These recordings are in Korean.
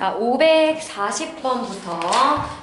자, 540번부터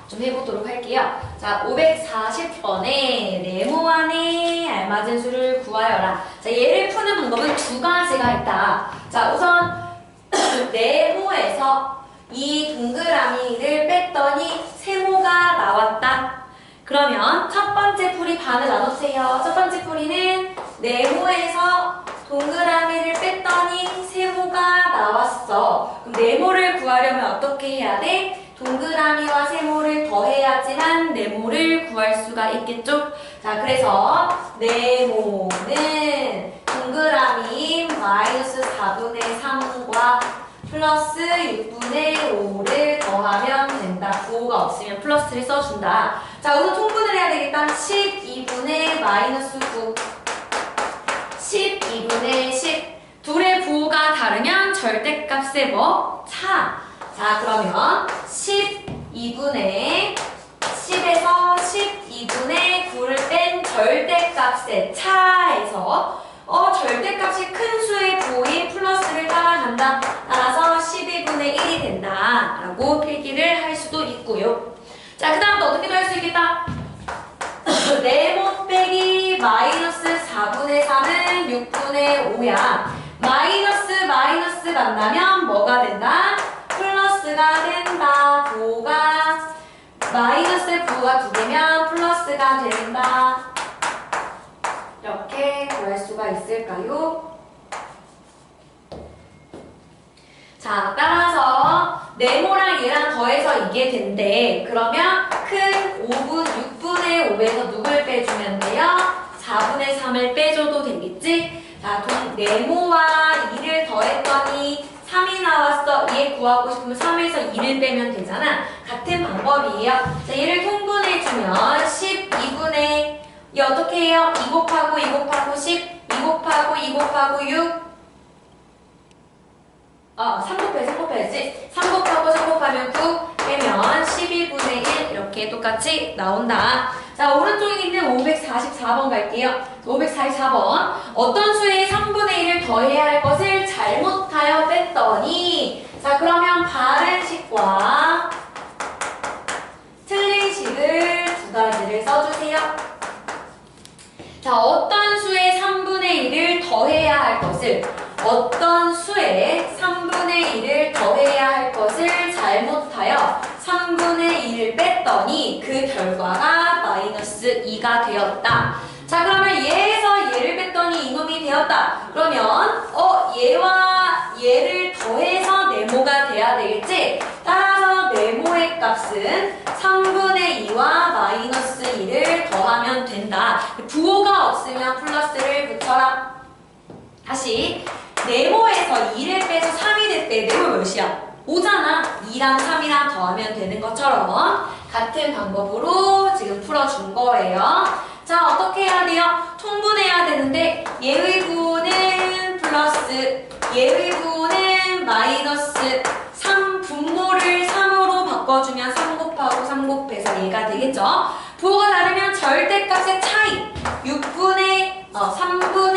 좀 해보도록 할게요. 자, 540번에 네모 안에 알맞은 수를 구하여라. 자, 얘를 푸는 방법은 두 가지가 있다. 자, 우선 네모에서 이 동그라미를 뺐더니 세모가 나왔다. 그러면 첫 번째 풀이 반을 나눠주세요. 첫 번째 풀이는 네모에서 동그라미를 뺐더니 세모가 나왔어. 그럼 네모를 구하려면 어떻게 해야 돼? 동그라미와 세모를 더해야지만 네모를 구할 수가 있겠죠? 자, 그래서 네모는 동그라미 마이너스 4분의 3과 플러스 6분의 5를 더하면 된다. 부호가 없으면 플러스를 써준다. 자, 우선 통분을 해야 되겠다. 12분의 마이너스 9. 12분의 10. 둘의 부호가 다르면 절대값의 뭐? 차. 자, 그러면 12분의 10에서 12분의 9를 뺀 절대값의 차에서 어, 절대값이 큰 수의 부호인 플러스를 따라간다. 따라서 12분의 1이 된다. 라고 필기를 할 수도 있고요. 자, 그 다음도 어떻게도 할 수 있겠다. 네모 빼기 마이너스 4분의 3은 6분의 5야. 마이너스 마이너스 만나면 뭐가 된다? 플러스가 된다. 부호가 마이너스 부호가 두 개면 플러스가 된다. 이렇게 구할 수가 있을까요? 자, 따라서 네모랑 얘랑 더해서 이게 된대. 그러면 큰 5분, 6분의 5에서 누굴 빼주면 돼요? 4분의 3을 빼줘도 되겠지? 자, 동, 네모와 2를 더했더니 3이 나왔어. 얘 구하고 싶으면 3에서 2를 빼면 되잖아. 같은 방법이에요. 자, 얘를 통분해주면 12분의 이 어떻게 해요? 2 곱하고 2 곱하고 10, 2 곱하고 2 곱하고 6 어, 3 곱해, 3 곱해야지. 3 곱하고 3 곱하면 9 빼면 12분의 1 이렇게 똑같이 나온다. 자, 오른쪽에 있는 544번 갈게요. 544번. 어떤 수의 3분의 1을 더해야 할 것을 잘못하여 뺐더니 자, 그러면 바른 식과 틀린 식을 두 가지를 써주세요. 자, 어떤 수의 3분의 1을 더해야 할 것을 어떤 수의 3분의 1을 더해야 할 것을 잘못하여 3분의 1을 뺐더니 그 결과가 마이너스 2가 되었다. 자, 그러면 얘에서 얘를 뺐더니 이놈이 되었다. 그러면 어 얘와 얘를 더해서 네모가 돼야 되겠지? 따라서 네모의 값은 3분의 2와 마이너스 2를 더하면 된다. 부호가 없으면 플러스를 붙여라. 다시 네모에서 2를 빼서 3이 됐대. 네모 몇이야? 5잖아. 2랑 3이랑 더하면 되는 것처럼 같은 방법으로 지금 풀어준 거예요. 자, 어떻게 해야 돼요? 통분해야 되는데 부호는 플러스, 부호는 마이너스 3 분모를 3으로 바꿔주면 3 곱하고 3 곱해서 얘가 되겠죠? 부호가 다르면 절대값의 차이 6분의 어, 3분의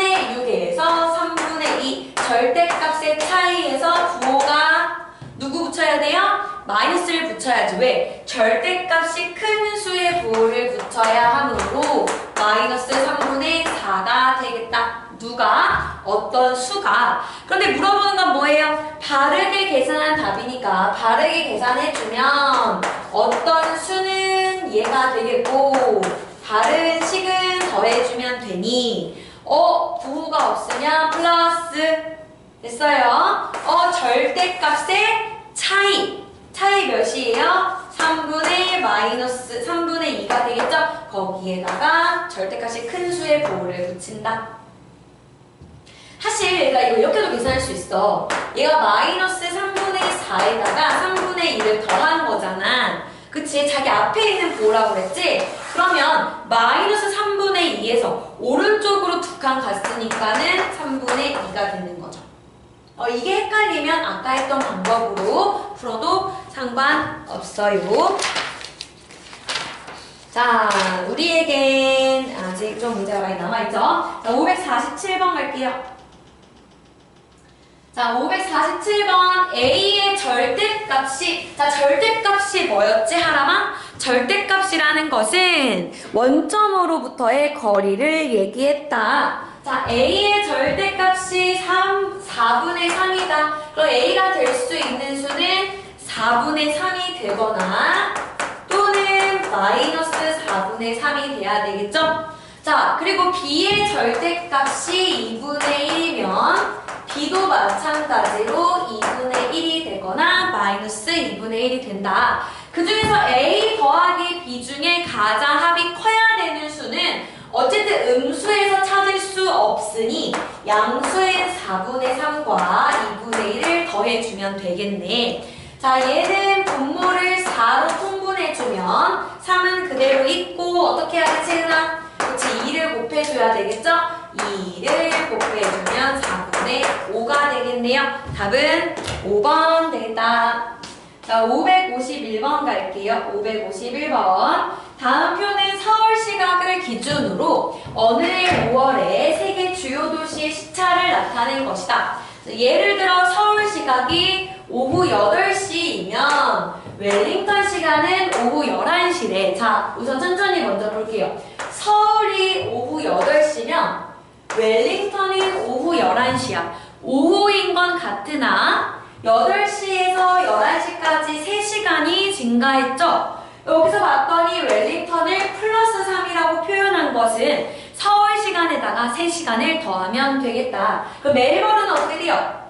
6에서 3분의 2 절대값의 차이에서 부호가 누구 붙여야 돼요? 마이너스를 붙여야지. 왜? 절대값이 큰 수의 부호를 붙여야 하므로 마이너스 3분의 4가 되겠다. 누가? 어떤 수가? 그런데 물어보는 건 뭐예요? 바르게 계산한 답이니까 바르게 계산해주면 어떤 수는 얘가 되겠고 다른 식은 더해주면 되니 어? 부호가 없으면 플러스 됐어요? 어, 절대값의 차이. 차이 몇이에요? 3분의 마이너스 3분의 2가 되겠죠? 거기에다가 절대값이 큰 수의 부호를 붙인다. 사실 얘가 이거 이렇게도 계산할 수 있어. 얘가 마이너스 3분의 4에다가 3분의 2를 더한 거잖아. 그치? 자기 앞에 있는 부호라고 그랬지? 그러면 마이너스 3분의 2에서 오른쪽으로 두 칸 갔으니까는 3분의 2가 되는 거죠. 어, 이게 헷갈리면 아까 했던 방법으로 풀어도 상관없어요. 자, 우리에겐 아직 좀 문제가 많이 남아있죠? 자, 547번 갈게요. 자, 547번 A의 절대값 절대값이 자 절대값이 뭐였지 하라마? 절대값이라는 것은 원점으로부터의 거리를 얘기했다. 자 A의 절대값이 3, 4분의 3이다. 그럼 A가 될 수 있는 수는 4분의 3이 되거나 또는 마이너스 4분의 3이 돼야 되겠죠? 자, 그리고 B의 절대값이 2분의 1이면 B도 마찬가지로 2분의 1이 되거나 마이너스 2분의 1이 된다. 그 중에서 A 더하기 B 중에 가장 합이 커야 어쨌든 음수에서 찾을 수 없으니 양수의 4분의 3과 2분의 1을 더해주면 되겠네. 자, 얘는 분모를 4로 통분해주면 3은 그대로 있고 어떻게 되지, 은아? 그렇지, 2를 곱해줘야 되겠죠? 2를 곱해주면 4분의 5가 되겠네요. 답은 5번 되겠다. 자, 551번 갈게요. 551번. 다음 표는 서울 시각을 기준으로 어느 해 5월에 세계 주요 도시의 시차를 나타낸 것이다. 자, 예를 들어 서울 시각이 오후 8시이면 웰링턴 시간은 오후 11시래. 자, 우선 천천히 먼저 볼게요. 서울이 오후 8시면 웰링턴이 오후 11시야. 오후인 건 같으나 8시에서 11시까지 3시간이 증가했죠? 여기서 봤더니 웰링턴을 플러스 3이라고 표현한 것은 서울 시간에다가 3시간을 더하면 되겠다. 그럼 멜버른은 어떻게 돼요?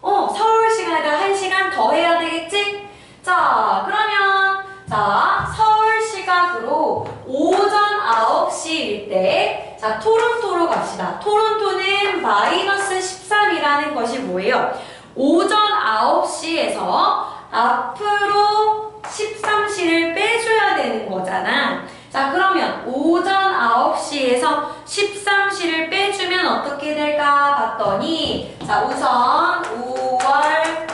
어, 서울 시간에다가 1시간 더 해야 되겠지? 자, 그러면 자, 서울 시각으로 오전 9시일 때 자, 토론토로 갑시다. 토론토는 마이너스 13이라는 것이 뭐예요? 오전 9시에서 앞으로 13시를 빼줘야 되는 거잖아. 자, 그러면 오전 9시에서 13시를 빼주면 어떻게 될까 봤더니, 자, 우선 5월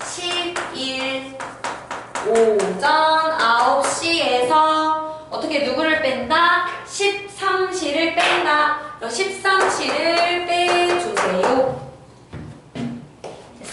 10일 오전 9시에서 어떻게 누구를 뺀다? 13시를 뺀다. 그럼 13시를 빼주세요.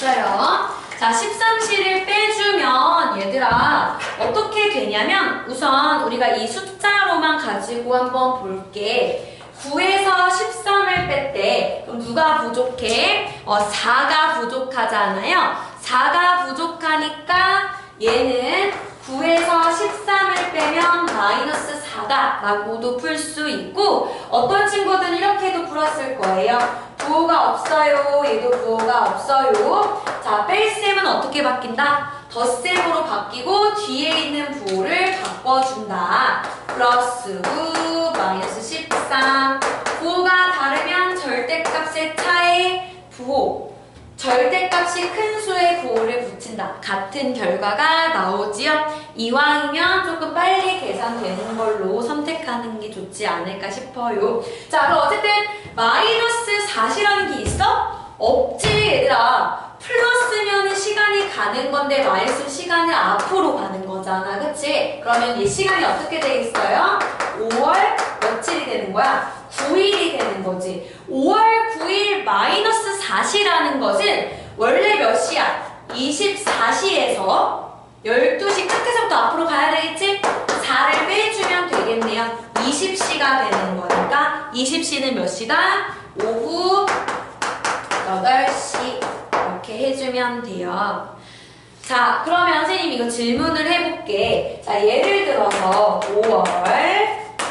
됐어요. 자, 13시를 빼주면 얘들아 어떻게 되냐면 우선 우리가 이 숫자로만 가지고 한번 볼게. 9에서 13을 뺐대. 그럼 누가 부족해? 어, 4가 부족하잖아요. 4가 부족하니까 얘는 9에서 13을 빼면 마이너스 4다 라고도 풀 수 있고 어떤 친구들은 이렇게도 풀었을 거예요. 부호가 없어요. 얘도 부호가 없어요. 자, 뺄셈은 어떻게 바뀐다? 덧셈으로 바뀌고 뒤에 있는 부호를 바꿔준다. 플러스 9, 마이너스 13. 부호가 다르면 절대값의 차에 부호. 절대값이 큰 수의 부호를 붙인다. 같은 결과가 나오지요. 이왕이면 조금 빨리 계산되는 걸로 선택하는 게 좋지 않을까 싶어요. 자, 그럼 어쨌든 마이너스 4이라는 게 있어? 없지, 얘들아. 플러스면은 시간이 가는 건데 마이너스 시간은 앞으로 가는 거잖아. 그치? 그러면 이 시간이 어떻게 되겠어요? 5월 며칠이 되는 거야? 9일이 되는 거지. 5월 9일 마이너스 4시라는 것은 원래 몇 시야? 24시에서 12시 끝에서부터 앞으로 가야 되겠지? 4를 빼주면 되겠네요. 20시가 되는 거니까 20시는 몇 시다? 오후 8시 이렇게 해주면 돼요. 자, 그러면 선생님 이거 질문을 해볼게. 자, 예를 들어서 5월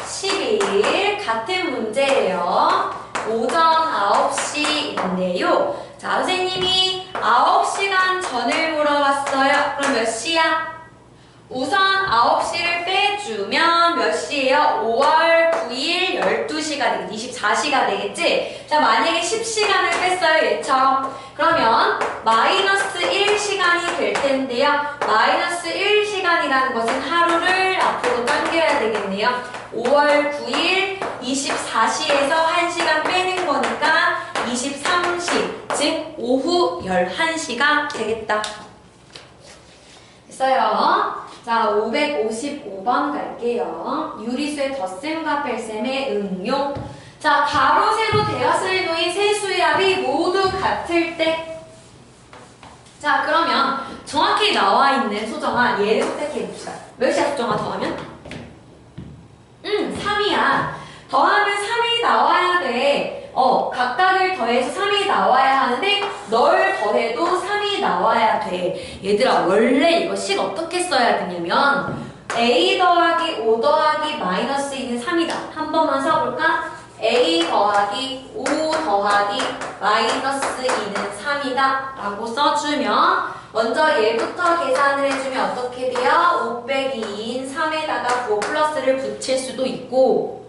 10일 같은 문제예요. 오전 9시인데요. 자, 선생님이 9시간 전을 물어봤어요. 그럼 몇 시야? 우선 9시를 빼주면 몇 시예요? 5월 9일 12시가 되겠지. 24시가 되겠지? 자, 만약에 10시간을 뺐어요, 얘처럼. 그러면 마이너스 1시간이 될 텐데요. 마이너스 1시간이라는 것은 하루를 앞으로 당겨야 되겠네요. 5월 9일 24시에서 1시간 빼는 거니까 23시, 즉 오후 11시가 되겠다. 됐어요. 자, 555번 갈게요. 유리수의 덧셈과 뺄셈의 응용. 자, 가로, 세로, 대하수에 놓인 세 수의 합이 모두 같을 때. 자, 그러면 정확히 나와 있는 소정아 얘를 선택해 봅시다. 몇이야 소정아 더하면? 음 3이야. 더하면 3이 나와야 돼. 어 각각을 더해서 3이 나와야 하는데 널 더해도 3이 나와야 돼. 얘들아 원래 이거 식 어떻게 써야 되냐면 a 더하기 5 더하기 마이너스 2는 3이다. 한 번만 써볼까? a 더하기 5 더하기 마이너스 2는 3이다 라고 써주면 먼저 얘부터 계산을 해주면 어떻게 돼요? 5 빼기 2인 3에다가 9 플러스를 붙일 수도 있고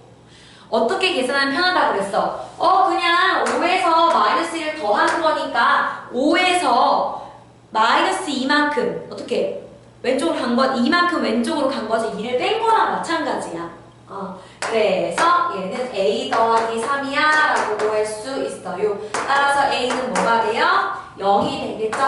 어떻게 계산하면 편하다고 그랬어? 어 그냥 5에서 마이너스 1을 더한 거니까 5에서 마이너스 2만큼 어떻게 왼쪽으로 간 거, 이만큼 왼쪽으로 간 거지 2를 뺀 거랑 마찬가지야 어, 그래서 얘는 a 더하기 3이야 라고 할 수 있어요. 따라서 a는 뭐가 돼요? 0이 되겠죠?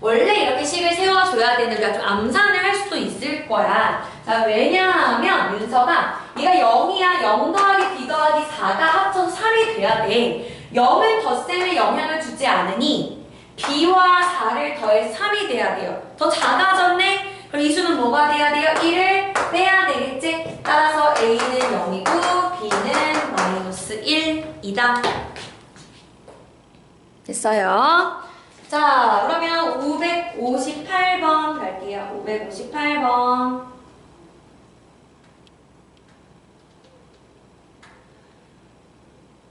원래 이렇게 식을 세워줘야 되는데 좀 암산을 할 수도 있을 거야. 자, 왜냐하면 윤서가 얘가 0이야 0 더하기 b 더하기 4가 합쳐서 3이 돼야 돼. 0은 덧셈에 영향을 주지 않으니 b와 4를 더해서 3이 돼야 돼요. 더 작아졌네? 그럼 이 수는 뭐가 돼야 돼요? 1을 빼야 되겠지? 따라서 A는 0이고 B는 마이너스 1이다. 됐어요. 자, 그러면 558번 갈게요. 558번.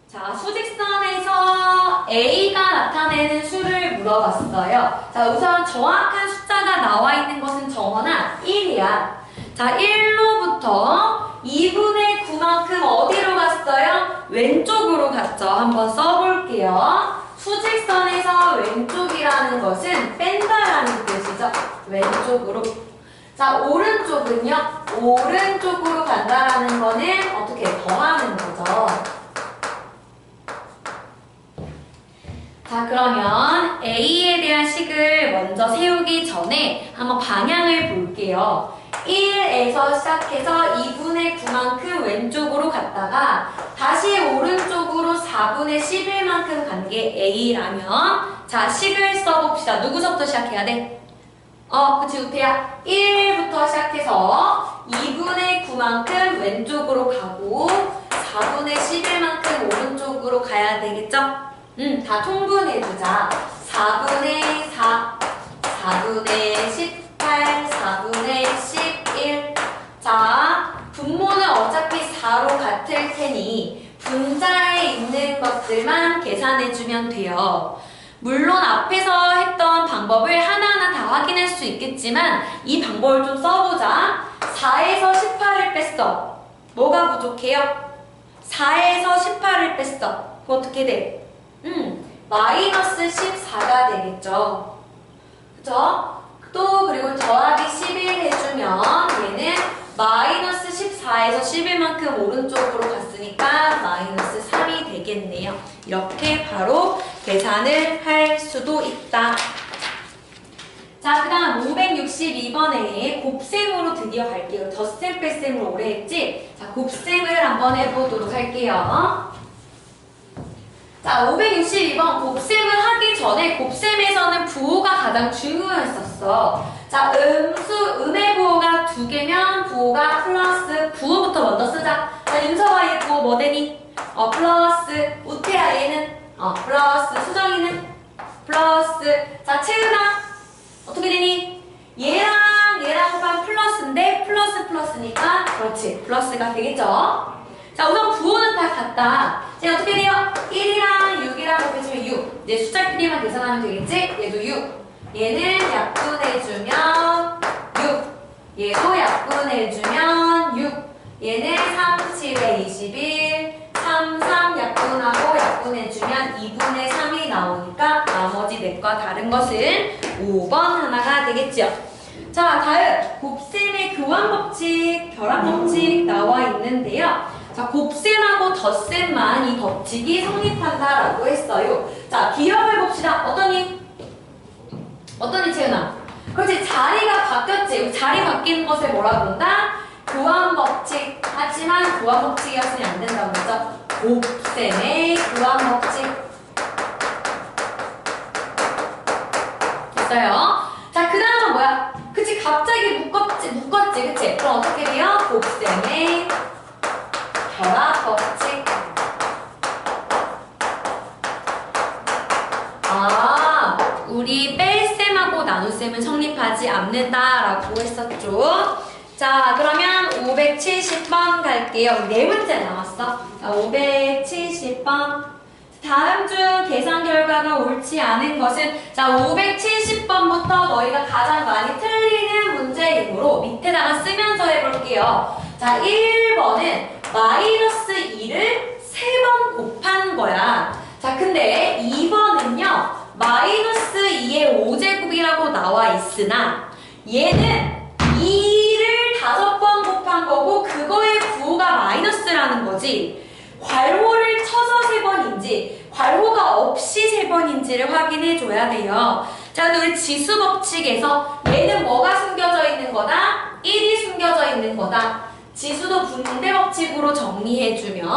자, 수직선에서 A가 나타내는 수를 물어봤어요. 자, 우선 정확한 숫자가 나와 있는 것은 정원아 1이야. 자, 1로부터 2분의 9만큼 어디로 갔어요? 왼쪽으로 갔죠. 한번 써볼게요. 수직선에서 왼쪽이라는 것은 뺀다라는 뜻이죠. 왼쪽으로. 자, 오른쪽은요. 오른쪽으로 간다라는 거는 어떻게 더하는 거죠. 자 그러면 A에 대한 식을 먼저 세우기 전에 한번 방향을 볼게요. 1에서 시작해서 2분의 9만큼 왼쪽으로 갔다가 다시 오른쪽으로 4분의 11만큼 간 게 A라면 자 식을 써봅시다. 누구서부터 시작해야 돼? 어 그치 우태야 1부터 시작해서 2분의 9만큼 왼쪽으로 가고 4분의 11만큼 오른쪽으로 가야 되겠죠? 음, 다 통분해주자. 4분의 4, 4분의 18, 4분의 11. 자, 분모는 어차피 4로 같을 테니 분자에 있는 것들만 계산해주면 돼요. 물론 앞에서 했던 방법을 하나하나 다 확인할 수 있겠지만 이 방법을 좀 써보자. 4에서 18을 뺐어. 뭐가 부족해요? 4에서 18을 뺐어. 그럼 어떻게 돼? 음, 마이너스 14가 되겠죠. 그죠? 또 그리고 더하기 11 해주면 얘는 마이너스 14에서 11만큼 오른쪽으로 갔으니까 마이너스 3이 되겠네요. 이렇게 바로 계산을 할 수도 있다. 자, 그 다음 562번에 곱셈으로 드디어 갈게요. 덧셈 뺄셈을 오래 했지? 자, 곱셈을 한번 해보도록 할게요. 자, 562번 곱셈을 하기 전에 곱셈에서는 부호가 가장 중요했었어. 자, 음수, 음의 부호가 두 개면 부호가 플러스, 부호부터 먼저 쓰자. 자, 윤서가 얘 부호 뭐 되니? 어, 플러스, 우태야 얘는? 어, 플러스, 수정이는? 플러스. 자, 채은아, 어떻게 되니? 얘랑 얘랑 곱하면 플러스인데, 플러스 플러스니까, 그렇지, 플러스가 되겠죠? 자, 우선 부호는 다 같다. 자, 어떻게 돼요? 1이랑 6이랑 곱해주면 6. 이제 숫자끼리만 계산하면 되겠지? 얘도 6. 얘는 약분해주면 6. 얘도 약분해주면 6. 얘는 3, 7에 21. 3, 3 약분하고 약분해주면 2분의 3이 나오니까 나머지 넷과 다른 것은 5번 하나가 되겠죠. 자, 다음 곱셈의 교환 법칙, 결합 법칙 나와 있는데요. 자, 곱셈하고 덧셈만 이 법칙이 성립한다라고 했어요. 자, 기억을 봅시다. 어떠니? 어떠니, 채은아? 그렇지, 자리가 바뀌었지. 자리 바뀌는 것을 뭐라 그런다? 교환 법칙. 하지만 교환 법칙이었으면 안 된다고 그랬죠? 곱셈의 교환 법칙. 됐어요? 자, 그 다음은 뭐야? 그치, 갑자기 묶었지, 묶었지, 그치? 그럼 어떻게 돼요? 곱셈의 결합 법칙. 아, 우리 뺄 셈하고 나눗셈은 성립하지 않는다라고 했었죠. 자, 그러면 570번 갈게요. 네 문제 남았어. 자, 570번. 다음 중 계산 결과가 옳지 않은 것은 자 570번부터 너희가 가장 많이 틀리는 문제이므로 밑에다가 쓰면서 해볼게요. 자 1번은 마이너스 2를 3번 곱한 거야. 자 근데 2번은요 마이너스 2의 5제곱이라고 나와 있으나 얘는 2를 5번 곱한 거고 그거의 부호가 마이너스라는 거지. 괄호를 쳐서 세 번인지 괄호가 없이 세 번인지를 확인해 줘야 돼요. 자, 우리 지수 법칙에서 얘는 뭐가 숨겨져 있는 거다? 1이 숨겨져 있는 거다. 지수도 분배 법칙으로 정리해 주면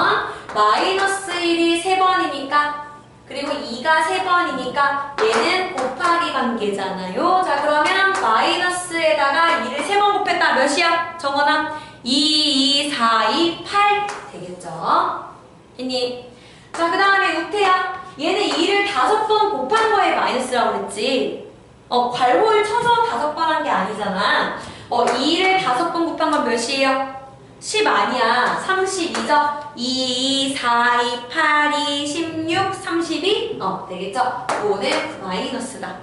마이너스 1이 세 번이니까 그리고 2가 세 번이니까 얘는 곱하기 관계잖아요. 자, 그러면 마이너스에다가 2를 세번 곱했다. 몇이야? 정원아? 2, 2, 4, 2, 8 되겠죠? 했니? 자, 그 다음에 우태야. 얘는 2를 다섯 번 곱한 거에 마이너스라고 그랬지. 어, 괄호를 쳐서 다섯 번한 게 아니잖아. 어, 2를 다섯 번 곱한 건 몇이에요? 10 아니야. 32죠? 2, 2, 4, 2, 8, 2, 16, 32? 어, 되겠죠? 5는 마이너스다.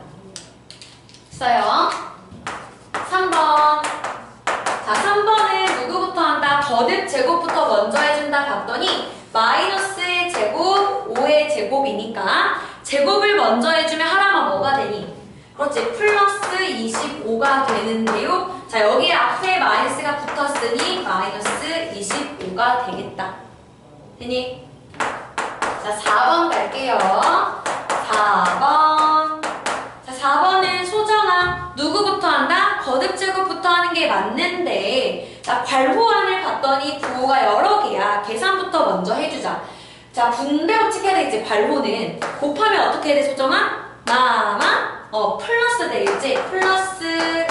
써요. 3번. 자, 3번은 누구부터 한다? 거듭 제곱부터 먼저 해준다 봤더니 마이너스의 제곱, 5의 제곱이니까 제곱을 먼저 해주면 하나만 뭐가 되니? 그렇지, 플러스 25가 되는데요. 자, 여기 앞에 마이너스가 붙었으니 마이너스 25가 되겠다. 되니? 자, 4번 갈게요. 4번. 자, 4번은 소정아. 누구부터 한다? 거듭 제곱부터 하는 게 맞는데, 자, 괄호안을 봤더니 부호가 여러 개야. 계산부터 먼저 해주자. 자, 분배 법칙 해야 되겠지, 괄호는. 곱하면 어떻게 돼, 소정아? 마마? 어, 플러스 되겠지? 플러스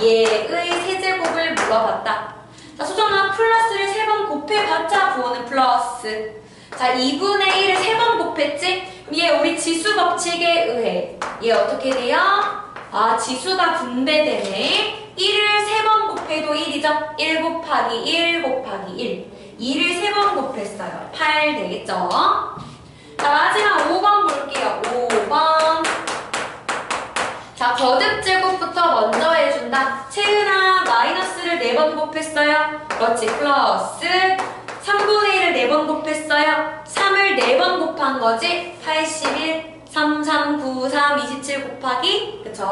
얘의 세제곱을 물어봤다. 자, 소정아, 플러스를 세 번 곱해봤자 부호는 플러스. 자, 2분의 1을 세 번 곱했지? 얘 우리 지수 법칙에 의해 얘 어떻게 돼요? 아, 지수가 분배되네. 1을 세 번 곱해도 1이죠? 1 곱하기 1 곱하기 1. 2를 세 번 곱했어요. 8 되겠죠? 자, 마지막 5번 볼게요. 5번. 자, 거듭 제곱부터 먼저 해준다. 채은아, 마이너스를 4번 곱했어요. 그렇지, 플러스. 3분의 1을 4번 곱했어요. 3을 4번 곱한 거지. 81, 3, 3, 9, 3, 27 곱하기. 그쵸?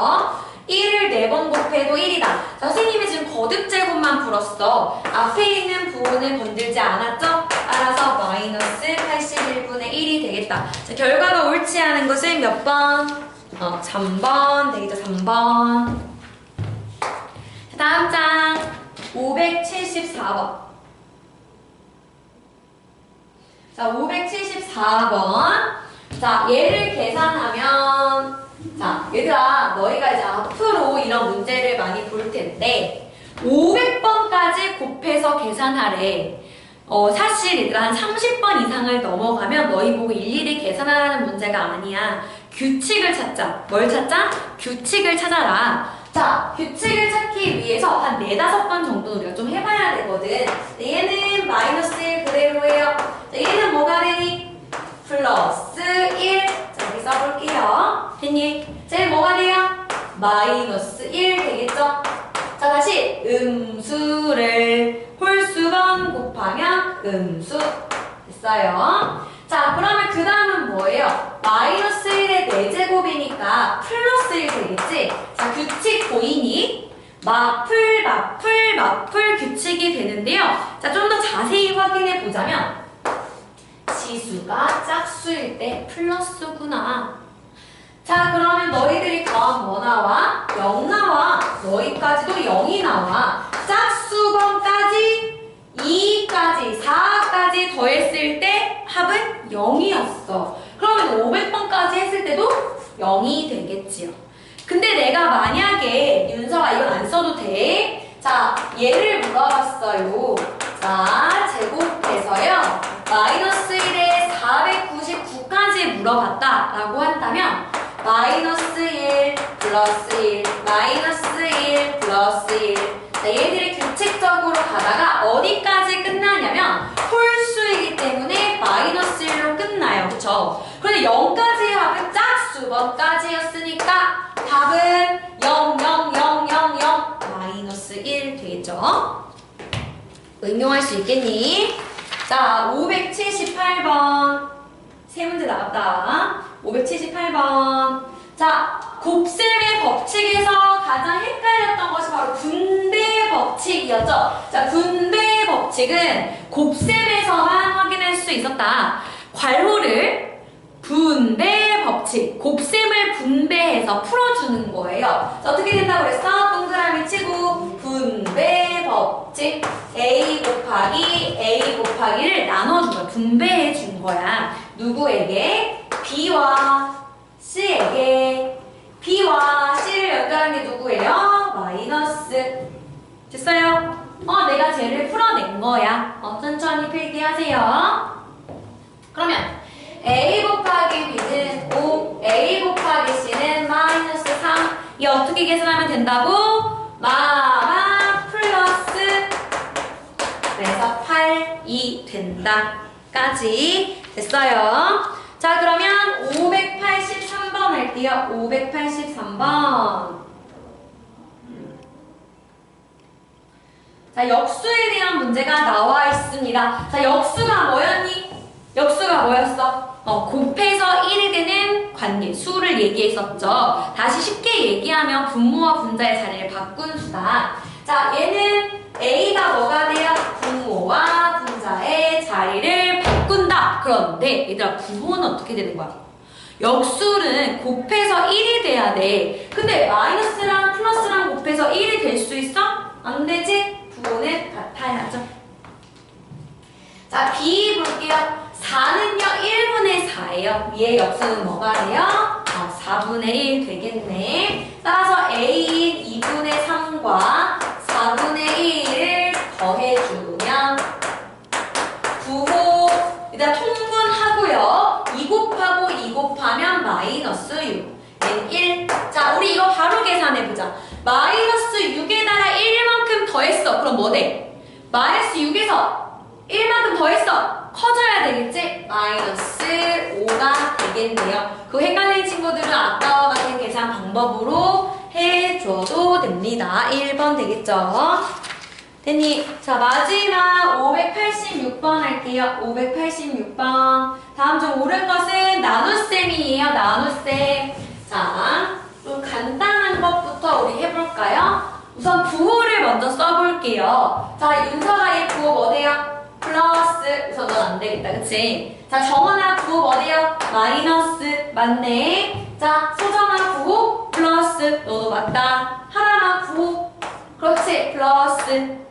1을 4번 곱해도 1이다. 자, 선생님이 지금 거듭 제곱만 풀었어. 앞에 있는 부호는 건들지 않았죠? 따라서 마이너스 81분의 1이 되겠다. 자, 결과가 옳지 않은 것은 몇 번? 어, 3번 되겠죠, 3번. 자, 다음 장 574번. 자, 574번. 자, 얘를 계산하면 자, 얘들아, 너희가 이제 앞으로 이런 문제를 많이 볼 텐데 500번까지 곱해서 계산하래. 어, 사실 얘들아 한 30번 이상을 넘어가면 너희 보고 일일이 계산하라는 문제가 아니야. 규칙을 찾자. 뭘 찾자? 규칙을 찾아라. 자, 규칙을 찾기 위해서 한 4, 5번 정도 우리가 좀 해봐야 되거든. 얘는 마이너스 1 그대로예요. 자, 얘는 뭐가 되니? 플러스 1. 자, 여기 써볼게요. 됐니? 쟤는 뭐가 돼요? 마이너스 1 되겠죠? 자, 다시 음수를 홀수번 곱하면 음수. 됐어요. 자, 그러면 그 다음은 뭐예요? 마이너스 1의 4제곱이니까 플러스 1 되겠지? 자, 규칙 보이니? 마플, 마플, 마플 규칙이 되는데요. 자, 좀 더 자세히 확인해 보자면 지수가 짝수일 때 플러스구나. 자, 그러면 너희들이 더하면 뭐 나와? 0 나와. 너희까지도 0이 나와. 짝수번까지 2까지, 4까지 더했을 때 합은 0이었어. 그러면 500번까지 했을 때도 0이 되겠지요. 근데 내가 만약에 윤서가 이건 안 써도 돼. 자, 얘를 물어봤어요. 자, 제곱해서요. 마이너스 1에 499까지 물어봤다라고 한다면 마이너스 1 플러스 1 마이너스 1 플러스 1 자, 얘들이 규칙적으로 가다가 어디까지 끝나냐면 홀수이기 때문에 마이너스 1로 끝나요. 그쵸? 그런데 0까지 합은 짝수 번까지였으니까 답은 0, 0, 0, 0, 0 마이너스 1 되겠죠? 응용할 수 있겠니? 자, 578번. 세 문제 나왔다. 578번. 자, 곱셈의 법칙에서 가장 헷갈렸던 것이 바로 분배 법칙이었죠. 자, 분배 법칙은 곱셈에서만 확인할 수 있었다. 괄호를 분배 법칙, 곱셈을 분배해서 풀어주는 거예요. 자, 어떻게 된다고 그랬어? 동그라미 치고 분배 법칙 a 곱하기 a 곱하기를 나눠준 거야. 분배해 준 거야. 누구에게? b와 c에게 b와 c를 연결한 게 누구예요? 마이너스 됐어요? 어, 내가 쟤를 풀어낸 거야. 어, 천천히 필기하세요. 그러면 a 곱하기 b는 5, a 곱하기 c는 마이너스 3. 이 어떻게 계산하면 된다고? 마마 플러스 그래서 8이 된다 까지 됐어요. 자 그러면 583 번 할게요. 583번. 자 역수에 대한 문제가 나와 있습니다. 자 역수가 뭐였니? 역수가 뭐였어? 어, 곱해서 1이 되는 관계, 수를 얘기했었죠. 다시 쉽게 얘기하면 분모와 분자의 자리를 바꾼 수다. 자, 얘는 A가 뭐가 돼요? 분모와 분자의 자리를 바꾼다. 그런데 얘들아, 분모는 어떻게 되는 거야? 역수는 곱해서 1이 돼야 돼. 근데 마이너스랑 플러스랑 곱해서 1이 될 수 있어? 안 되지? 부호는 같아야죠. 자, B 볼게요. 4는요, 1분의 4예요. 얘의 역수는 뭐가 돼요? 아, 4분의 1 되겠네. 따라서 A인 2분의 3과 4분의 1을 더해주면 9호, 일단 통분하고요. 2 곱하고 2 곱하면 마이너스 6. 얘는 1. 자, 우리 이거 바로 계산해보자. 마이너스 6에다가 1만큼 더했어. 그럼 뭐 돼? 마이너스 6에서 1만큼 더했어. 커져야 되겠지? 마이너스 5가 되겠네요. 그 헷갈린 친구들은 아까와 같은 계산 방법으로 해줘도 됩니다. 1번 되겠죠? 됐니? 자, 마지막 586번 할게요. 586번. 다음 좀 옳은 것은 나눗셈이에요. 나눗셈. 자, 좀 간단한 것부터 우리 해볼까요? 우선 부호를 먼저 써볼게요. 자, 윤서가 얘 부호 뭐돼요? 플러스 우선 넌 안 되겠다 그치? 자 정원아 부호 뭐래요? 마이너스 맞네 자 소정아 부호 플러스 너도 맞다 하람아 부호 그렇지 플러스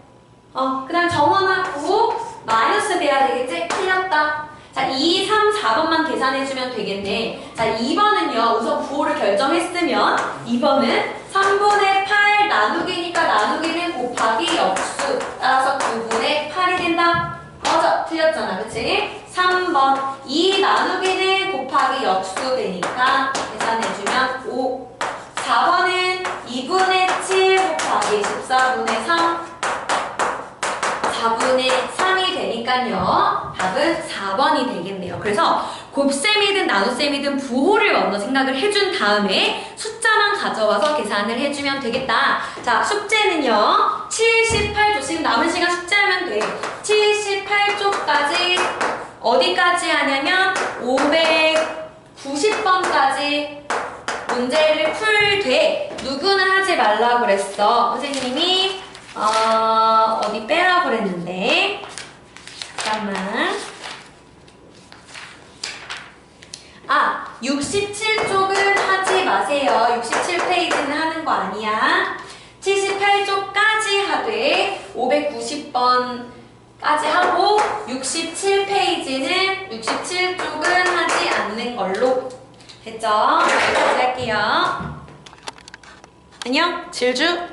어 그 다음 정원아 부호 마이너스 돼야 되겠지? 틀렸다. 자 2, 3, 4번만 계산해주면 되겠네. 자 2번은요 우선 부호를 결정했으면 2번은 3분의 8 나누기니까 나누기는 곱하기 역수. 따라서 9분의 8이 된다. 맞아 틀렸잖아. 그치? 3번. 2 나누기는 곱하기 역수 되니까 계산해주면 5 4번은 2분의 7 곱하기 14분의 3 4분의 3이 되니까요. 답은 4번이 되겠네요. 그래서 곱셈이든 나눗셈이든 부호를 먼저 생각을 해준 다음에 숫자만 가져와서 계산을 해주면 되겠다. 자 숙제는요. 78조 지금 남은 시간 숙제하면 돼. 78쪽까지 어디까지 하냐면 590번까지 문제를 풀되 누구는 하지 말라고 그랬어. 선생님이 어, 어디 빼라고 그랬는데. 잠깐만. 아 67쪽은 하지 마세요. 67페이지는 하는 거 아니야. 78쪽까지 하되 590번까지 하고 67페이지는 67쪽은 하지 않는 걸로. 됐죠? 여기까지 할게요. 안녕, 질주.